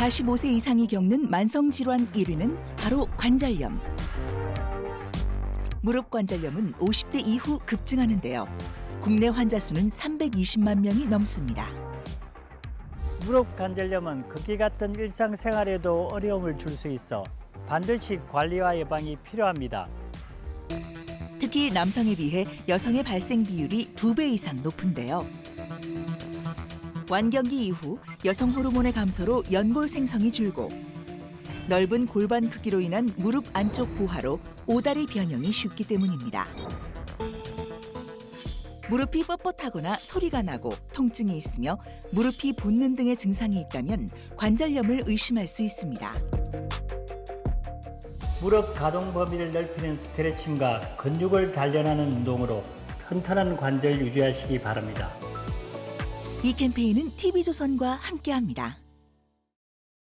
45세 이상이 겪는 만성 질환 1위는 바로 관절염. 무릎 관절염은 50대 이후 급증하는데요. 국내 환자 수는 320만 명이 넘습니다. 무릎 관절염은 극기 같은 일상생활에도 어려움을 줄 수 있어 반드시 관리와 예방이 필요합니다. 특히 남성에 비해 여성의 발생 비율이 두 배 이상 높은데요. 완경기 이후 여성 호르몬의 감소로 연골 생성이 줄고 넓은 골반 크기로 인한 무릎 안쪽 부하로 오다리 변형이 쉽기 때문입니다. 무릎이 뻣뻣하거나 소리가 나고 통증이 있으며 무릎이 붓는 등의 증상이 있다면 관절염을 의심할 수 있습니다. 무릎 가동 범위를 넓히는 스트레칭과 근육을 단련하는 운동으로 튼튼한 관절 유지하시기 바랍니다. 이 캠페인은 TV조선과 함께합니다.